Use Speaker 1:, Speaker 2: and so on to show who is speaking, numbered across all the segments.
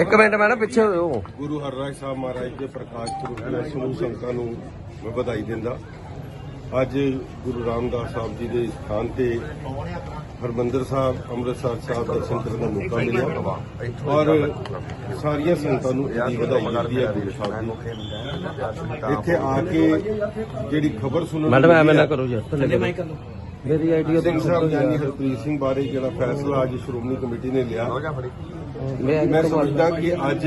Speaker 1: ਇੱਕ ਮਿੰਟ ਮੈਂ ਨਾ ਪਿੱਛੇ ਹੋ
Speaker 2: ਗੁਰੂ ਹਰਰਾਜ ਸਾਹਿਬ ਮਹਾਰਾਜ ਦੇ ਪ੍ਰਕਾਸ਼ ਪੁਰਬ ਦੇ ਸਮੂਹ ਸੰਗਤਾਂ ਨੂੰ ਮੈਂ ਵਧਾਈ ਦਿੰਦਾ। ਅੱਜ ਗੁਰੂ ਰਾਮਦਾਸ ਸਾਹਿਬ ਜੀ ਦੇ ਸਥਾਨ ਤੇ ਹਰਮੰਦਰ ਸਾਹਿਬ ਅੰਮ੍ਰਿਤਸਰ ਸਾਹਿਬ ਦਰਸ਼ਨ ਕਰਨ ਦਾ ਮੌਕਾ ਮਿਲਿਆ। ਔਰ ਸਾਰੀਆਂ ਸੰਗਤਾਂ ਨੂੰ ਇਹਦੀ ਵਧਾਈ ਦਿੰਦੀ ਹੈ ਗੁਰੂ ਸਾਹਿਬ ਦੀ। ਇੱਥੇ ਆ ਕੇ ਜਿਹੜੀ ਖਬਰ ਸੁਣਨ
Speaker 1: ਮੈਡਮ
Speaker 2: ਨੂੰ
Speaker 1: ਐਵੇਂ ਨਾ ਕਰੋ ਯਾਰ ਥੱਲੇ ਮੇਰੀ ਆਈਡੀ
Speaker 2: ਸਿੰਘ ਸਾਹਿਬ ਜਾਨੀ ਹਰਪ੍ਰੀਤ ਸਿੰਘ ਬਾਰੇ ਜਿਹੜਾ ਫੈਸਲਾ ਅੱਜ ਸ਼੍ਰੋਮਣੀ ਕਮੇਟੀ ਨੇ ਲਿਆ
Speaker 1: ਮੈਂ
Speaker 2: ਸਮਝਦਾ ਕਿ ਅੱਜ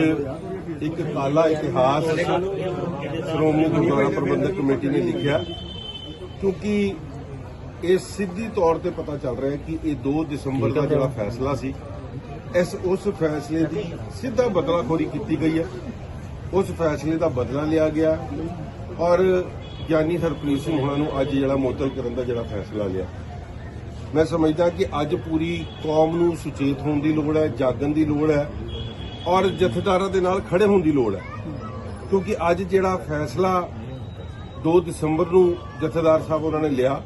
Speaker 2: ਇੱਕ ਕਾਲਾ ਇਤਿਹਾਸ ਸ਼੍ਰੋਮਣੀ ਗੁਰਦੁਆਰਾ ਪ੍ਰਬੰਧਕ ਕਮੇਟੀ ਨੇ ਲਿਖਿਆ ਕਿਉਂਕਿ ਇਹ ਸਿੱਧੀ ਤੌਰ ਤੇ ਪਤਾ ਚੱਲ ਰਿਹਾ ਕਿ ਇਹ 2 ਦਸੰਬਰ ਦਾ ਜਿਹੜਾ ਫੈਸਲਾ ਸੀ ਇਸ ਉਸ ਫੈਸਲੇ ਦੀ ਸਿੱਧਾ ਬਦਲਾਖੋਰੀ ਕੀਤੀ ਗਈ ਹੈ। ਉਸ ਫੈਸਲੇ ਦਾ ਬਦਲਾ ਲਿਆ ਗਿਆ ਔਰ ਗਿਆਨੀ ਹਰਪ੍ਰੀਤ ਸਿੰਘ ਹੁਣਾਂ ਨੂੰ ਅੱਜ ਜਿਹੜਾ ਮੁਅੱਤਲ ਕਰਨ ਦਾ ਜਿਹੜਾ ਫੈਸਲਾ ਲਿਆ। ਮੈਂ ਸਮਝਦਾ ਕਿ ਅੱਜ ਪੂਰੀ ਕੌਮ ਨੂੰ ਸੁਚੇਤ ਹੋਣ ਦੀ ਲੋੜ ਹੈ ਜਾਗਣ ਦੀ ਲੋੜ ਹੈ ਔਰ ਜਥੇਦਾਰਾਂ ਦੇ ਨਾਲ ਖੜੇ ਹੋਣ ਦੀ ਲੋੜ ਹੈ। ਕਿਉਂਕਿ ਅੱਜ ਜਿਹੜਾ ਫੈਸਲਾ 2 ਦਸੰਬਰ ਨੂੰ ਜਥੇਦਾਰ ਸਾਹਿਬ ਉਹਨਾਂ ਨੇ ਲਿਆ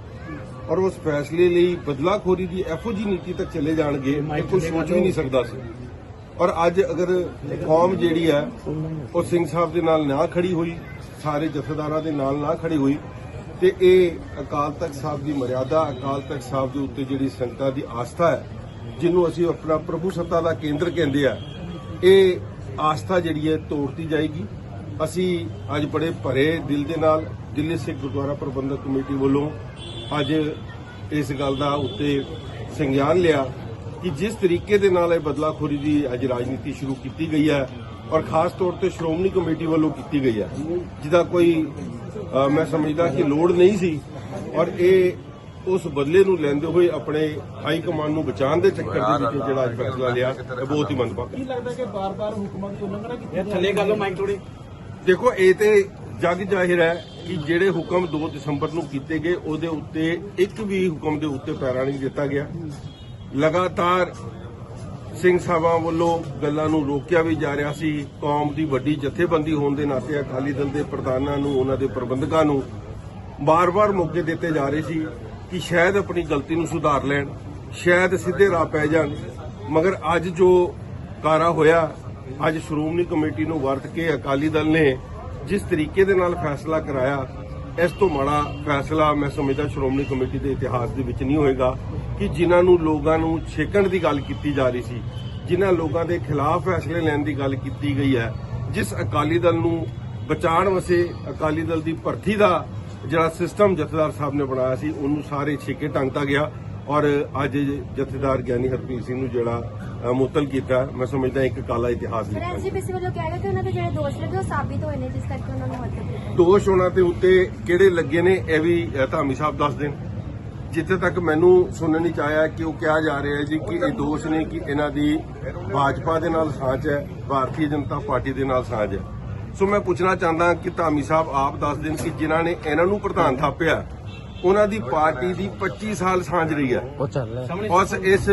Speaker 2: ਔਰ ਉਸ ਫੈਸਲੇ ਲਈ ਬਦਲਾਖੋਰੀ ਦੀ ਇਹੋ ਜੀ ਨੀਤੀ ਤੱਕ ਚਲੇ ਜਾਣਗੇ ਇਹ ਕੋਈ ਸੋਚ ਵੀ ਨਹੀਂ ਸਕਦਾ ਸੀ। ਔਰ ਅੱਜ ਅਗਰ ਕੌਮ ਜਿਹੜੀ ਹੈ ਉਹ ਸਿੰਘ ਸਾਹਿਬ ਦੇ ਨਾਲ ਨਾ ਖੜੀ ਹੋਈ ਸਾਰੇ ਜਥੇਦਾਰਾਂ ਦੇ ਨਾਲ ਨਾ ਖੜੀ ਹੋਈ ਤੇ ਇਹ ਅਕਾਲ ਤਖਤ ਸਾਹਿਬ ਦੀ ਮਰਿਆਦਾ, ਅਕਾਲ ਤਖਤ ਸਾਹਿਬ ਦੇ ਉੱਤੇ ਜਿਹੜੀ ਸੰਗਤਾਂ ਦੀ ਆਸਥਾ ਹੈ, ਜਿਹਨੂੰ ਅਸੀਂ ਆਪਣਾ ਪ੍ਰਭੂ ਸੱਤਾ ਦਾ ਕੇਂਦਰ ਕਹਿੰਦੇ ਆ, ਇਹ ਆਸਥਾ ਜਿਹੜੀ ਹੈ ਤੋੜਤੀ ਜਾਏਗੀ। ਅਸੀਂ ਅੱਜ ਬੜੇ ਭਰੇ ਦਿਲ ਦੇ ਨਾਲ ਦਿੱਲੀ ਸਿੱਖ ਗੁਰਦੁਆਰਾ ਪ੍ਰਬੰਧਕ ਕਮੇਟੀ ਵੱਲੋਂ ਅੱਜ ਇਸ ਗੱਲ ਦਾ ਉੱਤੇ ਸੰਗਿਆਨ ਲਿਆ। ਕਿ ਜਿਸ ਤਰੀਕੇ ਦੇ ਨਾਲ ਇਹ ਬਦਲਾਖੋਰੀ ਦੀ ਅੱਜ ਰਾਜਨੀਤੀ ਸ਼ੁਰੂ ਕੀਤੀ ਗਈ ਹੈ ਔਰ ਖਾਸ ਤੌਰ ਤੇ ਸ਼੍ਰੋਮਣੀ ਕਮੇਟੀ ਵੱਲੋਂ ਕੀਤੀ ਗਈ ਹੈ ਜਿਹਦਾ ਕੋਈ ਮੈਂ ਸਮਝਦਾ ਕਿ ਲੋੜ ਨਹੀਂ ਸੀ ਔਰ ਇਹ ਉਸ ਬਦਲੇ ਨੂੰ ਲੈਂਦੇ ਹੋਏ ਆਪਣੇ ਹਾਈ ਕਮਾਂਡ ਨੂੰ ਬਚਾਉਣ ਦੇ ਚੱਕਰ ਦੇ ਵਿੱਚ ਜਿਹੜਾ ਅੱਜ ਫੈਸਲਾ ਲਿਆ ਇਹ ਬਹੁਤ ਹੀ ਮੰਦਭਾਗਾ
Speaker 3: ਕੀ ਲੱਗਦਾ ਕਿ ਬਾਰ-ਬਾਰ ਹੁਕਮਾਂ ਦੀ ਉਲੰਘਣਾ ਕੀਤੀ ਥੱਲੇ ਕਰ ਲਓ ਮਾਈਕ ਥੋੜੀ
Speaker 2: ਦੇਖੋ ਇਹ ਤੇ ਜਗ ਜ਼ਾਹਿਰ ਹੈ ਕਿ ਜਿਹੜੇ ਹੁਕਮ 2 ਦਸੰਬਰ ਨੂੰ ਕੀਤੇ ਗਏ ਉਹਦੇ ਉੱਤੇ ਇੱਕ ਵੀ ਹੁਕਮ ਦੇ ਉੱਤੇ ਪੈਰਾ ਨਹੀਂ ਦਿੱਤਾ ਗਿਆ। ਲਗਾਤਾਰ ਸਿੰਘ ਸਾਹਿਬਾਂ ਵੱਲੋਂ ਗੱਲਾਂ ਨੂੰ ਰੋਕਿਆ ਵੀ ਜਾ ਰਿਹਾ ਸੀ। ਕੌਮ ਦੀ ਵੱਡੀ ਜਥੇਬੰਦੀ ਹੋਣ ਦੇ ਨਾਤੇ ਅਕਾਲੀ ਦਲ ਦੇ ਪ੍ਰਧਾਨਾਂ ਨੂੰ, ਉਹਨਾਂ ਦੇ ਪ੍ਰਬੰਧਕਾਂ ਨੂੰ ਬਾਰ-ਬਾਰ ਮੌਕੇ ਦਿੱਤੇ ਜਾ ਰਹੇ ਸੀ ਕਿ ਸ਼ਾਇਦ ਆਪਣੀ ਗਲਤੀ ਨੂੰ ਸੁਧਾਰ ਲੈਣ, ਸ਼ਾਇਦ ਸਿੱਧੇ ਰਾਹ ਪੈ ਜਾਣ। ਮਗਰ ਅੱਜ ਜੋ ਕਾਰਾ ਹੋਇਆ, ਅੱਜ ਸ਼੍ਰੋਮਣੀ ਕਮੇਟੀ ਨੂੰ ਵਰਤ ਕੇ ਅਕਾਲੀ ਦਲ ਨੇ ਜਿਸ ਤਰੀਕੇ ਦੇ ਨਾਲ ਫੈਸਲਾ ਕਰਾਇਆ ਇਸ ਤੋਂ ਮਾੜਾ ਫੈਸਲਾ ਮੈਂ ਸਮਝਦਾ ਸ਼੍ਰੋਮਣੀ ਕਮੇਟੀ ਦੇ ਇਤਿਹਾਸ ਦੇ ਵਿੱਚ ਨਹੀਂ ਹੋਏਗਾ ਕਿ ਜਿਨ੍ਹਾਂ ਨੂੰ ਲੋਕਾਂ ਨੂੰ ਛੇਕਣ ਦੀ ਗੱਲ ਕੀਤੀ ਜਾ ਰਹੀ ਸੀ, ਜਿਨ੍ਹਾਂ ਲੋਕਾਂ ਦੇ ਖਿਲਾਫ ਫੈਸਲੇ ਲੈਣ ਦੀ ਗੱਲ ਕੀਤੀ ਗਈ ਹੈ, ਜਿਸ ਅਕਾਲੀ ਦਲ ਨੂੰ ਬਚਾਉਣ ਵਸੇ ਅਕਾਲੀ ਦਲ ਦੀ ਭਰਤੀ ਦਾ ਜਿਹੜਾ ਸਿਸਟਮ ਜਥੇਦਾਰ ਸਾਹਿਬ ਨੇ ਬਣਾਇਆ ਸੀ, ਉਹਨੂੰ ਸਾਰੇ ਛੇਕੇ ਟੰਗਤਾ ਗਿਆ ਔਰ ਅੱਜ ਜਥੇਦਾਰ ਗਿਆਨੀ ਹਰਪ੍ਰੀਤ ਸਿੰਘ ਨੂੰ ਜਿਹੜਾ ਅ, ਮੁਅੱਤਲ ਕੀਤਾ। ਮੈਂ ਸਮਝਦਾ ਇੱਕ ਕਾਲਾ ਇਤਿਹਾਸ ਲਿਖਿਆ।
Speaker 4: ਐਨਸੀਪੀਸੀ ਵੱਲੋਂ ਕਿਹਾ ਗਿਆ ਕਿ ਉਹਨਾਂ ਦੇ ਜਿਹੜੇ ਦੋਸ਼ ਲੱਗੇ ਉਹ ਸਾਬਿਤ ਹੋਏ ਨੇ ਜਿਸ ਕਰਕੇ ਉਹਨਾਂ ਨੂੰ ਹੱਤਿਆ ਕੀਤੀ।
Speaker 2: ਦੋਸ਼ ਉਹਨਾਂ ਦੇ ਉੱਤੇ ਕਿਹੜੇ ਲੱਗੇ ਨੇ ਇਹ ਵੀ ਧਾਮੀ ਸਾਹਿਬ ਦੱਸ ਦੇਣ। ਜਿੱਥੇ ਤੱਕ ਮੈਨੂੰ ਸੁਣਨ ਵਿੱਚ ਆਇਆ ਕਿ ਉਹ ਕਿਹਾ ਜਾ ਰਿਹਾ ਹੈ ਜੀ ਕਿ ਇਹ ਦੋਸ਼ ਨੇ ਕਿ ਇਹਨਾਂ ਦੀ ਭਾਜਪਾ ਦੇ ਨਾਲ ਸਾਂਝ ਹੈ ਭਾਰਤੀ ਜਨਤਾ ਪਾਰਟੀ ਦੇ ਨਾਲ ਸਾਂਝ ਹੈ। ਸੋ ਮੈਂ ਪੁੱਛਣਾ ਚਾਹੁੰਦਾ ਕਿ ਧਾਮੀ ਸਾਹਿਬ ਆਪ ਦੱਸ ਦੇਣ ਕਿ ਜਿਨ੍ਹਾਂ ਨੇ ਇਹਨਾਂ ਨੂੰ ਪ੍ਰਧਾਨ ਥਾਪਿਆ ਉਹਨਾਂ ਦੀ ਪਾਰਟੀ ਦੀ 25 ਸਾਲ ਸਾਂਝ ਰਹੀ ਹੈ।
Speaker 1: ਉਹ ਚੱਲ ਰਿਹਾ।
Speaker 2: ਉਸ ਇਸ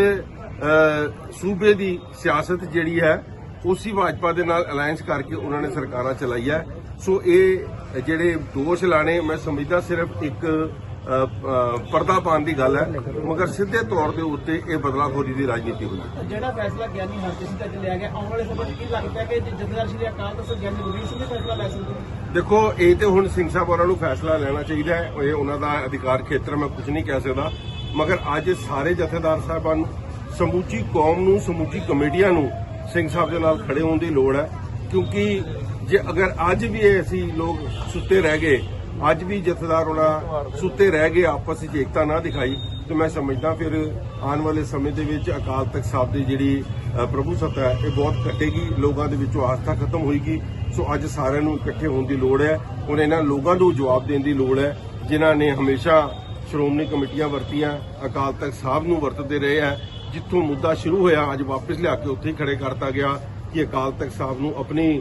Speaker 2: ਸੂਬੇ ਦੀ ਸਿਆਸਤ ਜਿਹੜੀ ਹੈ ਉਸੇ ਭਾਜਪਾ ਦੇ ਨਾਲ ਅਲਾਈਅੰਸ ਕਰਕੇ ਉਹਨਾਂ ਨੇ ਸਰਕਾਰਾਂ ਚਲਾਈ ਹੈ ਸੋ ਇਹ ਜਿਹੜੇ ਦੋਸ਼ ਲਾਣੇ ਮੈਂ ਸਮਝਦਾ ਸਿਰਫ ਇੱਕ ਪਰਦਾ ਪਾਉਣ ਦੀ ਗੱਲ ਹੈ। ਮਗਰ ਸਿੱਧੇ ਤੌਰ ਦੇ ਉੱਤੇ ਇਹ ਬਦਲਾਖੋਰੀ ਦੀ ਰਾਜਨੀਤੀ ਹੋਈ।
Speaker 3: ਜਿਹੜਾ ਫੈਸਲਾ ਗਿਆਨੀ ਸਿੰਘ ਅੱਜ ਲਿਆ ਗਿਆ ਆਉਣ ਵਾਲੇ ਸਮੇਂ 'ਚ ਕੀ ਲੱਗਦਾ ਕਿ ਜੇ ਜਥੇਦਾਰ ਸ਼੍ਰੀ ਅਕਾਲ ਤਖਤ ਗਿਆਨੀ ਰਵੀ ਸਿੰਘ ਨੇ ਫੈਸਲਾ ਲੈ ਸਕਦੇ
Speaker 2: ਦੇਖੋ ਇਹ ਤੇ ਹੁਣ ਸਿੰਘ ਸਾਹਿਬ ਹੋਰਾਂ ਨੂੰ ਫੈਸਲਾ ਲੈਣਾ ਚਾਹੀਦਾ ਹੈ। ਇਹ ਉਹਨਾਂ ਦਾ ਅਧਿਕਾਰ ਖੇਤਰ ਮੈਂ ਕੁਝ ਨਹੀਂ ਕਹਿ ਸਕਦਾ। ਮਗਰ ਅੱਜ ਸਾਰੇ ਜਥੇਦਾਰ ਸਾਹਿਬਾਨ ਸਮੁੱਚੀ ਕੌਮ ਨੂੰ, ਸਮੁੱਚੀ ਕਮੇਟੀਆਂ ਨੂੰ ਸਿੰਘ ਸਾਹਿਬ ਦੇ ਨਾਲ ਖੜੇ ਹੋਣ ਦੀ ਲੋੜ ਹੈ। ਕਿਉਂਕਿ ਜੇ ਅਗਰ ਅੱਜ ਵੀ ਇਹ ਅਸੀਂ ਲੋਕ ਸੁੱਤੇ ਰਹਿ ਗਏ, ਅੱਜ ਵੀ ਜਥੇਦਾਰ ਹੋਣਾ ਸੁੱਤੇ ਰਹਿ ਗਏ, ਆਪਸ ਵਿੱਚ ਏਕਤਾ ਨਾ ਦਿਖਾਈ, ਤੇ ਮੈਂ ਸਮਝਦਾ ਫਿਰ ਆਉਣ ਵਾਲੇ ਸਮੇਂ ਦੇ ਵਿੱਚ ਅਕਾਲ ਤਖਤ ਸਾਹਿਬ ਦੀ ਜਿਹੜੀ ਪ੍ਰਭੂ ਸੱਤਾ ਹੈ, ਇਹ ਬਹੁਤ ਘਟੇਗੀ, ਲੋਕਾਂ ਦੇ ਵਿੱਚੋਂ ਆਸਥਾ ਖਤਮ ਹੋਏਗੀ। ਸੋ ਅੱਜ ਸਾਰਿਆਂ ਨੂੰ ਇਕੱਠੇ ਹੋਣ ਦੀ ਲੋੜ ਹੈ ਹੁਣ ਇਹਨਾਂ ਲੋਕਾਂ ਨੂੰ ਜਵਾਬ ਦੇਣ ਦੀ ਲੋੜ ਹੈ, ਜਿਨ੍ਹਾਂ ਨੇ ਹਮੇਸ਼ਾ ਸ਼੍ਰੋਮਣੀ ਕਮੇਟੀਆਂ ਵਰਤੀਆਂ, ਅਕਾਲ ਤਖਤ ਸਾਹਿਬ ਨੂੰ ਵਰਤਦੇ ਰਹੇ ਹੈ। ਜਿੱਥੋਂ ਮੁੱਦਾ ਸ਼ੁਰੂ ਹੋਇਆ, ਅੱਜ ਵਾਪਸ ਲਿਆ ਕੇ ਉੱਥੇ ਹੀ ਖੜੇ ਕਰਤਾ ਗਿਆ ਕਿ ਅਕਾਲ ਤਖਤ ਸਾਹਿਬ ਨੂੰ ਆਪਣੀ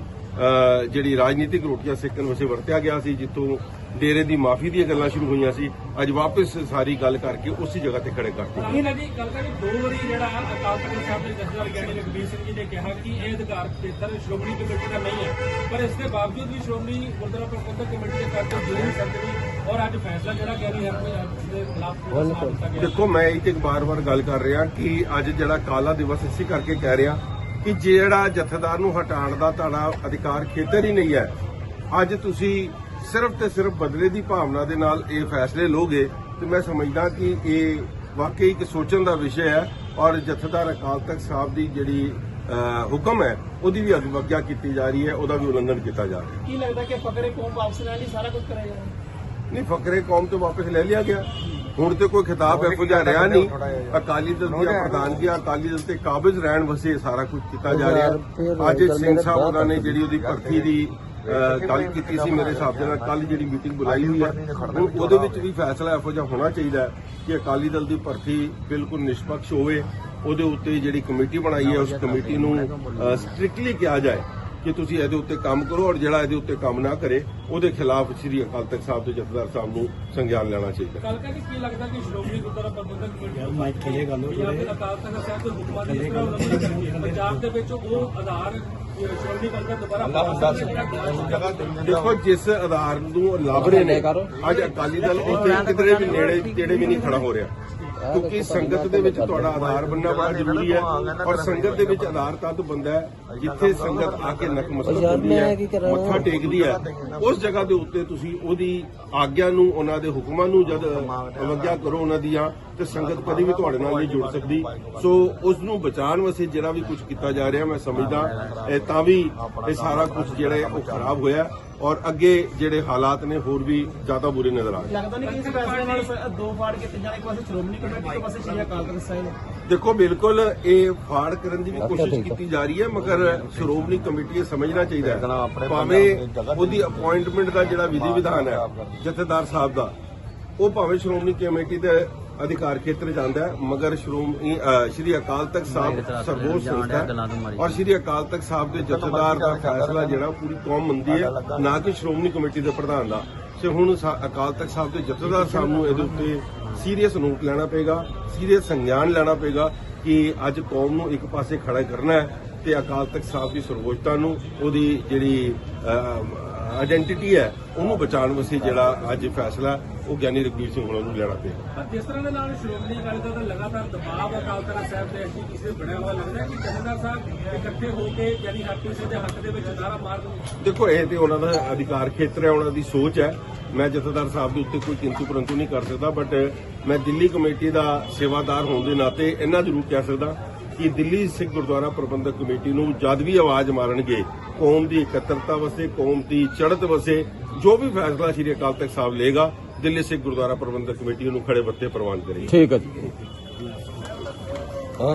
Speaker 2: ਜਿਹੜੀ ਰਾਜਨੀਤਿਕ ਰੋਟੀਆਂ ਸੇਕਣ ਵਾਸਤੇ ਵਰਤਿਆ ਗਿਆ ਸੀ, ਜਿੱਥੋਂ ਡੇਰੇ ਦੀ ਮਾਫੀ ਦੀਆਂ ਗੱਲਾਂ ਸ਼ੁਰੂ ਹੋਈਆਂ ਸੀ, ਅੱਜ ਵਾਪਸ ਸਾਰੀ ਗੱਲ ਕਰਕੇ ਉਸੇ ਜਗ੍ਹਾ ਤੇ ਖੜੇ ਕਰਤੇ
Speaker 5: ਨਹੀਂ ਨਾ ਜੀ ਗੱਲ ਕਰੀ ਦੋ ਵਾਰੀ ਜਿਹੜਾ ਅਕਾਲ ਤਖਤ ਸਾਹਿਬ ਦੇ ਜਥੇਦਾਰ ਗਿਆਨੀ ਰਘਬੀਰ ਸਿੰਘ ਜੀ ਨੇ ਕਿਹਾ ਕਿ ਇਹ ਅਧਿਕਾਰ ਖੇਤਰ ਸ਼੍ਰੋਮਣੀ ਕਮੇਟੀ ਦਾ ਨਹੀਂ ਹੈ, ਪਰ ਇਸ ਦੇ ਬਾਵਜੂਦ ਵੀ ਸ਼੍ਰੋਮਣੀ ਗੁਰਦੁਆਰਾ ਪ੍ਰਬੰਧਕ ਕਮੇਟੀ ਦੇ ਕਰਕੇ ਜੁੜੀ ਨਹੀਂ ਔਰ ਅੱਜ ਫੈਸਲਾ ਜਿਹੜਾ ਗਿਆਨੀ ਹਰਪ੍ਰੀਤ ਦੇ ਖਿਲਾਫ ਸੁਣਾ ਦਿੱਤਾ ਗਿਆ।
Speaker 2: ਦੇਖੋ ਮੈਂ ਇਹ ਤੇ ਬਾਰ-ਬਾਰ ਗੱਲ ਕਰ ਰਿਹਾ ਕਿ ਅੱਜ ਜਿਹੜਾ ਕਾਲਾ ਦਿਵਸ ਇਸੇ ਕਰਕੇ ਕਹਿ ਰਿਹਾ ਕਿ ਜਿਹੜਾ ਜਥੇਦਾਰ ਨੂੰ ਹਟਾਉਣ ਦਾ ਤੁਹਾਡਾ ਅਧਿਕਾਰ ਖੇਤਰ ਹੀ ਨਹੀਂ ਹੈ ਅੱਜ ਤੁਸੀਂ ਸਿਰਫ ਤੇ ਸਿਰਫ ਬਦਲੇ ਦੀ ਭਾਵਨਾ ਦੇ ਨਾਲ ਇਹ ਫੈਸਲੇ ਲੋਗੇ ਤੇ ਮੈਂ ਸਮਝਦਾ ਕਿ ਇਹ ਵਾਕਈ ਇੱਕ ਸੋਚਣ ਦਾ ਵਿਸ਼ਾ ਹੈ ਔਰ ਜਥੇਦਾਰ ਅਕਾਲ ਤਖਤ ਸਾਹਿਬ ਦੀ ਜਿਹੜੀ ਹੁਕਮ ਹੈ ਉਹਦੀ ਵੀ ਅਗਵਾਗਿਆ ਕੀਤੀ ਜਾ ਰਹੀ ਹੈ ਉਹਦਾ ਵੀ ਉਲੰਘਣ ਕੀਤਾ ਜਾ ਰਿਹਾ ਹੈ।
Speaker 3: ਕੀ ਲੱਗਦਾ ਕਿ ਫਕਰੇ ਕੌਮ ਵਾਪਸ ਲੈਣ ਲਈ ਸਾਰਾ ਕੁਝ ਕਰਿਆ ਜਾਣਾ
Speaker 2: ਨਹੀਂ ਫਕਰੇ ਕੌਮ ਤੋਂ ਵਾਪਸ ਲੈ ਲਿਆ ਗਿਆ। ਹੁਣ ਤੇ ਕੋਈ ਖਿਤਾਬ ਇਹੋ ਜਿਹਾ ਰਿਹਾ ਨਹੀਂ। ਅਕਾਲੀ ਦਲ ਦੀਆਂ ਪ੍ਰਧਾਨਗੀਆਂ ਅਕਾਲੀ ਦਲ ਤੇ ਕਾਬਜ਼ ਰਹਿਣ ਵਸੇ ਸਾਰਾ ਕੁਝ ਕੀਤਾ ਜਾ ਰਿਹਾ। ਅੱਜ ਸਿੰਘ ਸਾਹਿਬ ਉਹਨਾਂ ਨੇ ਜਿਹੜੀ ਉਹਦੀ ਭਰਤੀ ਦੀ ਗੱਲ ਕੀਤੀ ਸੀ ਮੇਰੇ ਹਿਸਾਬ ਦੇ ਨਾਲ ਕੱਲ ਜਿਹੜੀ ਮੀਟਿੰਗ ਬੁਲਾਈ ਹੋਈ ਹੈ। ਉਹਦੇ ਵਿੱਚ ਵੀ ਫੈਸਲਾ ਇਹੋ ਜਿਹਾ ਹੋਣਾ ਚਾਹੀਦਾ ਕਿ ਅਕਾਲੀ ਦਲ ਦੀ ਭਰਤੀ ਬਿਲਕੁਲ ਨਿਸ਼ਪਕਸ਼ ਹੋਵੇ। ਉਹਦੇ ਉੱਤੇ ਜਿਹੜੀ ਕਮੇਟੀ ਬਣਾਈ ਹੈ ਉਸ ਕਮੇਟੀ ਨੂੰ ਸਟ੍ਰਿਕਟਲੀ ਕਿਹਾ ਜਾਏ। ਕਿ ਤੁਸੀਂ ਇਹਦੇ ਉੱਤੇ ਕੰਮ ਕਰੋ ਔਰ ਜਿਹੜਾ ਇਹਦੇ ਉੱਤੇ ਕੰਮ ਨਾ ਕਰੇ ਉਹਦੇ ਖਿਲਾਫ ਸ੍ਰੀ ਅਕਾਲ ਤਖਤ ਸਾਹਿਬ ਦੇ ਜਥੇਦਾਰ ਸਾਹਿਬ ਨੂੰ ਸੰਗਿਆਨ ਲੈਣਾ ਚਾਹੀਦਾ।
Speaker 5: ਕੱਲ ਕਹਿੰਦੇ ਕੀ ਲੱਗਦਾ ਕਿ ਸ਼੍ਰੋਮਣੀ ਗੁਰਦੁਆਰਾ ਪ੍ਰਬੰਧਕ ਕਮੇਟੀ ਮਾਈਕ ਥੱਲੇ ਗੱਲ ਹੋ ਰਹੀ ਹੈ। ਅਕਾਲ ਤਖਤ ਸਾਹਿਬ ਦੇ ਹੁਕਮਾਂ ਦੀ ਇਸ ਤਰ੍ਹਾਂ ਹੈ ਪੰਜਾਬ ਦੇ ਵਿੱਚ ਉਹ ਆਧਾਰ
Speaker 2: ਦੇਖੋ ਜਿਸ ਆਧਾਰ ਨੂੰ ਲੱਭ ਰਹੇ ਨੇ ਅੱਜ ਅਕਾਲੀ ਦਲ ਉੱਥੇ ਕਿਧਰੇ ਵੀ ਨੇੜੇ ਤੇੜੇ ਵੀ ਨਹੀਂ ਖੜਾ ਹੋ ਰਿਹਾ। ਕਿਉਂਕਿ ਸੰਗਤ ਦੇ ਵਿੱਚ ਤੁਹਾਡਾ ਆਧਾਰ ਬਣਨਾ ਬੜਾ ਜ਼ਰੂਰੀ ਹੈ ਔਰ ਸੰਗਤ ਦੇ ਵਿੱਚ ਆਧਾਰ ਤਦ ਬੰਦਾ ਹੈ ਜਿੱਥੇ ਸੰਗਤ ਆ ਕੇ ਨਕਮਸਤਕ ਹੁੰਦੀ ਹੈ ਮੱਥਾ ਟੇਕਦੀ ਹੈ। ਉਸ ਜਗ੍ਹਾ ਦੇ ਉੱਤੇ ਤੁਸੀਂ ਉਹਦੀ ਆਗਿਆ ਨੂੰ ਉਹਨਾਂ ਦੇ ਹੁਕਮਾਂ ਨੂੰ ਜਦ ਅਵਗਿਆ ਕਰੋ ਉਹਨਾਂ ਦੀਆਂ ਤੇ ਸੰਗਤ ਕਦੀ ਵੀ ਤੁਹਾਡੇ ਨਾਲ ਨਹੀਂ ਜੁੜ ਸਕਦੀ। ਸੋ ਉਸ ਨੂੰ ਬਚਾਉਣ ਵਾਸਤੇ ਜਿਹੜਾ ਵੀ ਕੁਝ ਕੀਤਾ ਜਾ ਰਿਹਾ ਮੈਂ ਸਮਝਦਾ। ਇਹ ਤਾਂ ਵੀ ਇਹ ਸਾਰਾ ਕੁਝ ਜਿਹੜਾ ਉਹ ਖਰਾਬ ਹੋਇਆ। ਔਰ ਅੱਗੇ ਜਿਹੜੇ ਹਾਲਾਤ ਨੇ ਹੋਰ ਵੀ ਜ਼ਿਆਦਾ ਬੁਰੇ ਨਜ਼ਰ ਆ ਰਹੇ
Speaker 3: ਲੱਗਦਾ ਨਹੀਂ ਕਿ ਇਸ ਫੈਸਲੇ ਨਾਲ ਦੋ ਫਾੜ ਕੇ ਤਿੰਨਾਂ ਇੱਕ ਪਾਸੇ ਸ਼੍ਰੋਮਣੀ ਕਮੇਟੀ ਇੱਕ ਪਾਸੇ ਸ਼੍ਰੀ ਅਕਾਲ ਤਖਤ ਸਾਹਿਬ।
Speaker 2: ਦੇਖੋ ਬਿਲਕੁਲ ਇਹ ਫਾੜ ਕਰਨ ਦੀ ਵੀ ਕੋਸ਼ਿਸ਼ ਕੀਤੀ ਜਾ ਰਹੀ ਹੈ ਮਗਰ ਸ਼੍ਰੋਮਣੀ ਕਮੇਟੀ ਇਹ ਸਮਝਣਾ ਚਾਹੀਦਾ ਹੈ। ਭਾਵੇਂ ਉਹਦੀ ਅਪਾਇੰਟਮੈਂਟ ਦਾ ਜਿਹੜਾ ਵਿਧੀ ਵਿਧਾਨ ਹੈ ਜਥੇਦਾਰ ਸਾਹਿਬ ਦਾ ਉਹ ਭਾਵੇਂ ਸ਼੍ਰੋਮਣੀ ਕਮੇਟੀ ਦੇ ਅਧਿਕਾਰ ਖੇਤਰ ਜਾਂਦਾ ਹੈ ਮਗਰ ਸ਼੍ਰੋਮਣੀ ਸ਼੍ਰੀ ਅਕਾਲ ਤਖਤ ਸਾਹਿਬ ਸਰਵੋੱਚ ਸੰਸਥਾ ਹੈ ਔਰ ਸ਼੍ਰੀ ਅਕਾਲ ਤਖਤ ਸਾਹਿਬ ਦੇ ਜਥੇਦਾਰ ਦਾ ਫੈਸਲਾ ਜਿਹੜਾ ਪੂਰੀ ਕੌਮ ਮੰਨਦੀ ਹੈ ਨਾ ਕਿ ਸ਼੍ਰੋਮਣੀ ਕਮੇਟੀ ਦੇ ਪ੍ਰਧਾਨ ਦਾ। ਤੇ ਹੁਣ ਸਾ- ਅਕਾਲ ਤਖਤ ਸਾਹਿਬ ਦੇ ਜਥੇਦਾਰ ਸਾਹਿਬ ਨੂੰ ਇਹਦੇ ਉੱਤੇ ਸੀਰੀਅਸ ਨੋਟ ਲੈਣਾ ਪਏਗਾ ਸੀਰੀਅਸ ਸੰਗਿਆਨ ਲੈਣਾ ਪਏਗਾ ਕਿ ਅੱਜ ਕੌਮ ਨੂੰ ਇੱਕ ਪਾਸੇ ਖੜਾ ਕਰਨਾ ਹੈ ਤੇ ਅਕਾਲ ਤਖਤ ਸਾਹਿਬ ਦੀ ਸਰਵੋਚਤਾ ਨੂੰ ਉਹਦੀ ਜਿਹੜੀ ਆਇਡੈਂਟੀਟੀ ਹੈ ਉਹਨੂੰ ਬਚਾਉਣ ਵਾਸਤੇ ਜਿਹੜਾ ਅੱਜ ਫੈਸਲਾ ਉਹ ਗਿਆਨੀ ਰਘਬੀਰ ਸਿੰਘ ਹੋਣਾ ਨੂੰ ਲੈਣਾ ਪਏਗਾ
Speaker 5: ਪਰ ਜਿਸ ਤਰ੍ਹਾਂ ਦੇ ਨਾਲ ਸ਼੍ਰੋਮਣੀ ਅਕਾਲੀ ਦਲ ਦਾ ਲਗਾਤਾਰ ਦਬਾਅ ਅਕਾਲ ਤਖਤ ਸਾਹਿਬ ਤੇ ਐਸਜੀਪੀਸੀ ਤੇ ਬਣਿਆ ਹੋਇਆ ਲੱਗਦਾ ਹੈ ਕਿ ਜਥੇਦਾਰ ਸਾਹਿਬ ਇਕੱਠੇ ਹੋ ਕੇ ਯਾਨੀ ਹਰ ਕਿਸੇ ਦੇ ਹੱਕ ਦੇ ਵਿੱਚ ਨਾਰਾ ਮਾਰ ਦੇਣ?
Speaker 2: ਦੇਖੋ ਇਹ ਤੇ ਉਹਨਾਂ ਦਾ ਅਧਿਕਾਰ ਖੇਤਰ ਹੈ ਉਹਨਾਂ ਦੀ ਸੋਚ ਹੈ। ਮੈਂ ਜਥੇਦਾਰ ਸਾਹਿਬ ਦੇ ਉੱਤੇ ਕੋਈ ਕਿੰਤੂ ਪਰੰਤੂ ਨਹੀਂ ਕਰ ਸਕਦਾ ਬਟ ਮੈਂ ਦਿੱਲੀ ਕਮੇਟੀ ਦਾ ਸੇਵਾਦਾਰ ਹੋਣ ਦੇ ਨਾਤੇ ਇੰਨਾ ਜ਼ਰੂਰ ਕਹਿ ਸਕਦਾ ਕਿ ਦਿੱਲੀ ਸਿੱਖ ਗੁਰਦੁਆਰਾ ਪ੍ਰਬੰਧਕ ਕਮੇਟੀ ਨੂੰ ਜਦ ਵੀ ਆਵਾਜ਼ ਮਾਰਨਗੇ ਕੌਮ ਦੀ ਇਕੱਤਰਤਾ ਵਾਸਤੇ ਕੌਮ ਦੀ ਚੜ੍ਹਤ ਵਾਸਤੇ ਜੋ ਵੀ ਫੈਸਲਾ ਸ਼੍ਰੀ ਅਕਾਲ ਤਖਤ ਸਾਹਿਬ ਲਏਗਾ, ਦਿੱਲੀ ਸਿੱਖ ਗੁਰਦੁਆਰਾ ਪ੍ਰਬੰਧਕ ਕਮੇਟੀ ਉਹਨੂੰ ਖੜੇ ਬੱਤੇ ਪ੍ਰਵਾਨ ਕਰੇਗੀ।
Speaker 1: ਠੀਕ ਹੈ ਜੀ।